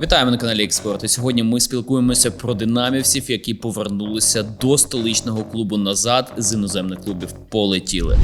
Вітаємо на каналі Експорт. І сьогодні ми спілкуємося про динамівців, які повернулися до столичного клубу назад з іноземних клубів. Полетіли.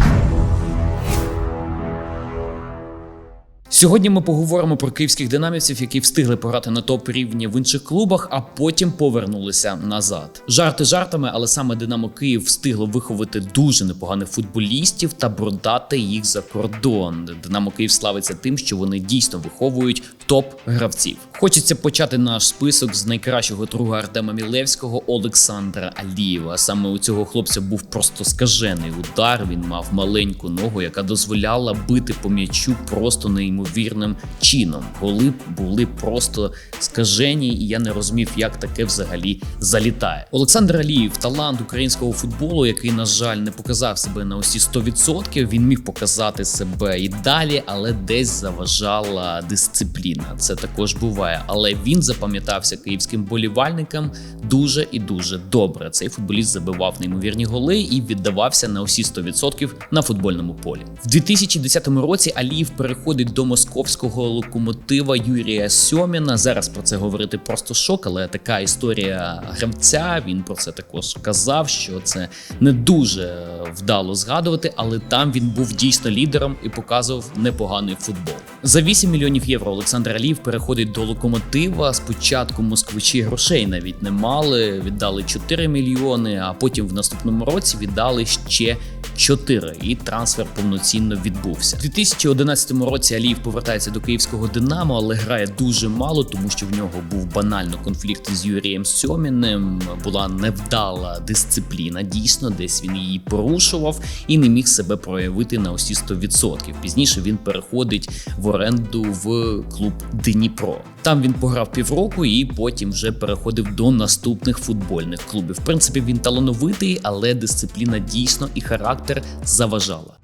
Сьогодні ми поговоримо про київських динамівців, які встигли пограти на топ рівні в інших клубах, а потім повернулися назад. Жарти жартами, але саме Динамо Київ встигло виховати дуже непоганих футболістів та продати їх за кордон. Динамо Київ славиться тим, що вони дійсно виховують топ гравців. Хочеться почати наш список з найкращого друга Артема Мілевського Олександра Алієва. Саме у цього хлопця був просто скажений удар. Він мав маленьку ногу, яка дозволяла бити по м'ячу просто неймовірним чином. Голи були просто скажені, і я не розумів, як таке взагалі залітає. Олександр Алієв талант українського футболу, який, на жаль, не показав себе на усі 100%. Він міг показати себе і далі, але десь заважала дисципліна. Це також буває. Але він запам'ятався київським болівальникам дуже і дуже добре. Цей футболіст забивав неймовірні голи і віддавався на усі 100% на футбольному полі. В 2010 році Аліїв переходить до московського локомотива Юрія Сьоміна. Зараз про це говорити просто шок, але така історія гравця. Він про це також казав, що це не дуже вдало згадувати, але там він був дійсно лідером і показував непоганий футбол. За 8 мільйонів євро Олександр Аліїв переходить до локомотива. Спочатку москвичі грошей навіть не мали, віддали 4 мільйони, а потім в наступному році віддали ще 4, і трансфер повноцінно відбувся. У 2011 році Аліїв повертається до київського Динамо, але грає дуже мало, тому що в нього був банально конфлікт з Юрієм Сьоміним. Була невдала дисципліна. Дійсно, десь він її порушував і не міг себе проявити на усі 100%. Пізніше він переходить в оренду в клуб Дніпро. Там він пограв півроку і потім вже переходив до наступних футбольних клубів. В принципі, він талановитий, але дисципліна дійсно і характер заважала.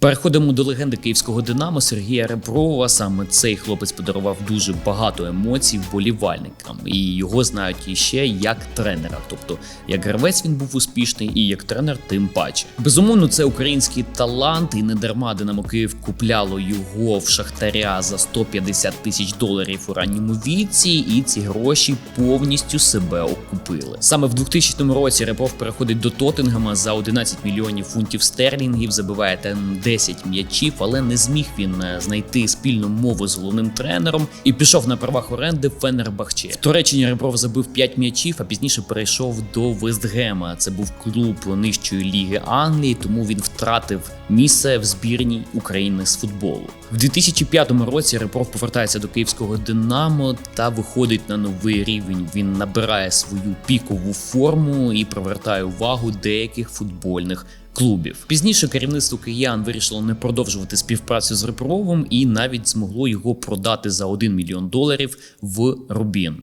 Переходимо до легенди київського Динамо Сергія Реброва. Саме цей хлопець подарував дуже багато емоцій вболівальникам, і його знають іще як тренера. Тобто, як гравець він був успішний, і як тренер, тим паче. Безумовно, це український талант, і не дарма Динамо Київ купляло його в Шахтаря за 150 тисяч доларів у ранньому віці, і ці гроші повністю себе окупили. Саме в 2000 році Ребров переходить до Тоттенгема за 11 мільйонів фунтів стерлінгів, забиває там 10 м'ячів, але не зміг він е, знайти спільну мову з головним тренером і пішов на правах оренди в Фенербахче. В Туреччині Ребров забив 5 м'ячів, а пізніше перейшов до Вестгема. Це був клуб нижчої ліги Англії, тому він втратив місце в збірній України з футболу. В 2005 році Ребров повертається до київського Динамо та виходить на новий рівень. Він набирає свою пікову форму і привертає увагу деяких футбольних клубів. Пізніше керівництво киян вирішило не продовжувати співпрацю з Ребровим і навіть змогло його продати за 1 мільйон доларів в Рубін.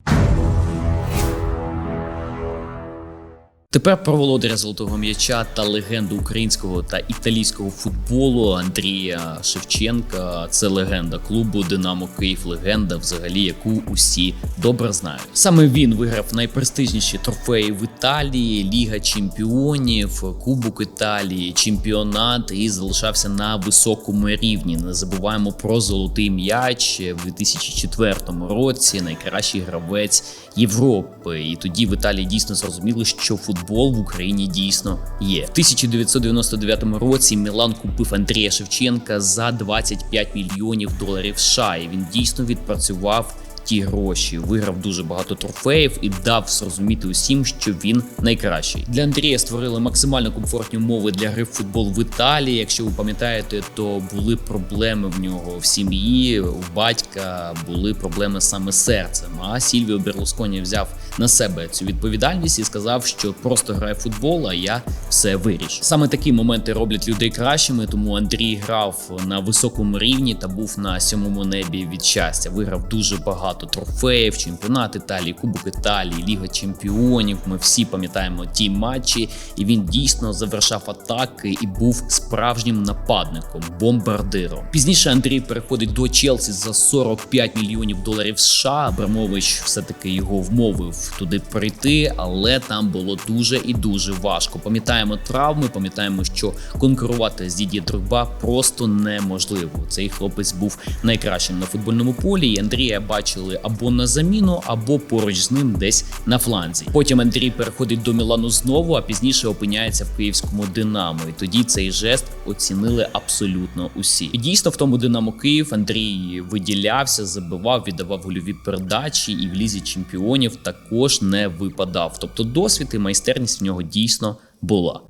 Тепер про володаря золотого м'яча та легенду українського та італійського футболу Андрія Шевченка. Це легенда клубу Динамо Київ. Легенда, взагалі, яку усі добре знають. Саме він виграв найпрестижніші трофеї в Італії, Ліга Чемпіонів, Кубок Італії, чемпіонат і залишався на високому рівні. Не забуваємо про золотий м'яч в 2004 році. Найкращий гравець Європи. І тоді в Італії дійсно зрозуміли, що футбол в Україні дійсно є. В 1999 році Мілан купив Андрія Шевченка за 25 мільйонів доларів США. І він дійсно відпрацював. Ті гроші виграв дуже багато трофеїв і дав зрозуміти усім, що він найкращий. Для Андрія створили максимально комфортні умови для гри в футбол в Італії. Якщо ви пам'ятаєте, то були проблеми в нього в сім'ї. У батька були проблеми саме з серцем. А Сільвіо Берлусконі взяв на себе цю відповідальність і сказав, що просто грає футбол, а я все вирішу. Саме такі моменти роблять людей кращими. Тому Андрій грав на високому рівні та був на сьомому небі від щастя. Виграв дуже багато багато трофеїв, чемпіонат Італії, Кубок Італії, Ліга Чемпіонів. Ми всі пам'ятаємо ті матчі, і він дійсно завершав атаки і був справжнім нападником, бомбардиром. Пізніше Андрій переходить до Челсі за 45 мільйонів доларів США. Абрамович все-таки його вмовив туди прийти, але там було дуже і дуже важко. Пам'ятаємо травми, пам'ятаємо, що конкурувати з Дід'є Дрогба просто неможливо. Цей хлопець був найкращим на футбольному полі. і Андрія бачили або на заміну, або поруч з ним десь на фланзі. Потім Андрій переходить до Мілану знову, а пізніше опиняється в київському Динамо. І тоді цей жест оцінили абсолютно усі. І дійсно в тому Динамо Київ Андрій виділявся, забивав, віддавав гольові передачі, і в лізі чемпіонів також не випадав. Тобто досвід і майстерність в нього дійсно була.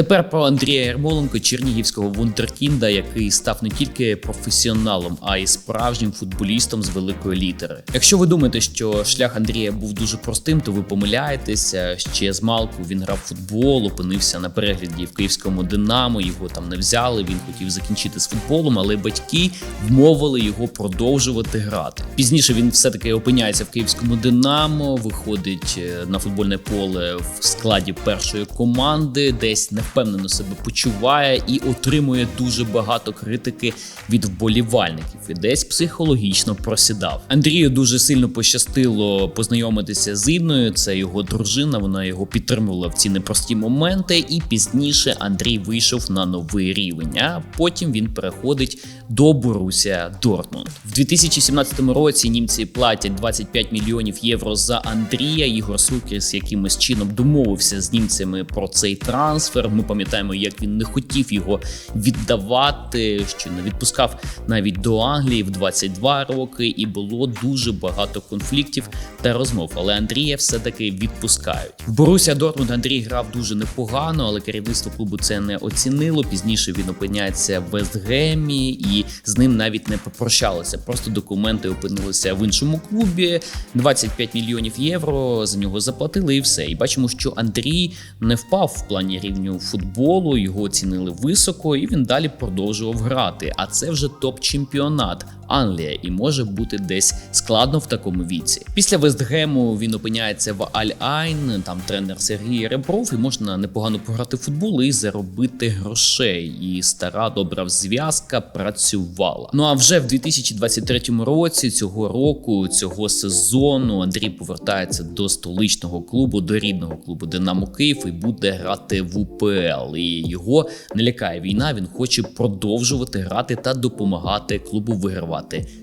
Тепер про Андрія Ярмоленко, чернігівського вундеркінда, який став не тільки професіоналом, а й справжнім футболістом з великої літери. Якщо ви думаєте, що шлях Андрія був дуже простим, то ви помиляєтеся. Ще з малку він грав футбол, опинився на перегляді в київському Динамо. Його там не взяли. Він хотів закінчити з футболом, але батьки вмовили його продовжувати грати. Пізніше він все таки опиняється в київському Динамо, виходить е, на футбольне поле в складі першої команди, десь невпевнено себе почуває і отримує дуже багато критики від вболівальників. І десь психологічно просідав. Андрію дуже сильно пощастило познайомитися з Інною. Це його дружина. Вона його підтримувала в ці непрості моменти. І пізніше Андрій вийшов на новий рівень. А потім він переходить до Борусія Дортмунд. В 2017 році німці платять 25 мільйонів євро за Андрія. Ігор Сукіс якимось чином домовився з німцями про цей трансфер. Ми пам'ятаємо, як він не хотів його віддавати, що не відпускав навіть до Англії в 22 роки, і було дуже багато конфліктів та розмов. Але Андрія все-таки відпускають. В Борусія Дортмунд Андрій грав дуже непогано, але керівництво клубу це не оцінило. Пізніше він опиняється в Вестгемі, і з ним навіть не попрощалися. Просто документи опинилися в іншому клубі. 25 мільйонів євро за нього заплатили, і все. І бачимо, що Андрій не впав в плані рівню футболу. Його оцінили високо, і він далі продовжував грати. А це вже топ-чемпіонат. Англія і може бути десь складно в такому віці. Після Вестгему він опиняється в Аль-Айн, там тренер Сергій Ребров, і можна непогано пограти в футбол і заробити грошей. І стара добра зв'язка працювала. Ну а вже в 2023 році, цього року, цього сезону, Андрій повертається до столичного клубу, до рідного клубу Динамо Київ і буде грати в УПЛ. І його не лякає війна. Він хоче продовжувати грати та допомагати клубу вигравати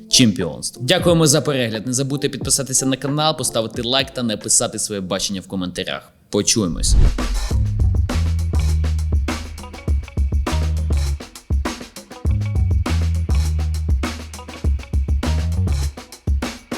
чемпіонство. Дякуємо за перегляд. Не забудьте підписатися на канал, поставити лайк та написати своє бачення в коментарях. Почуємось.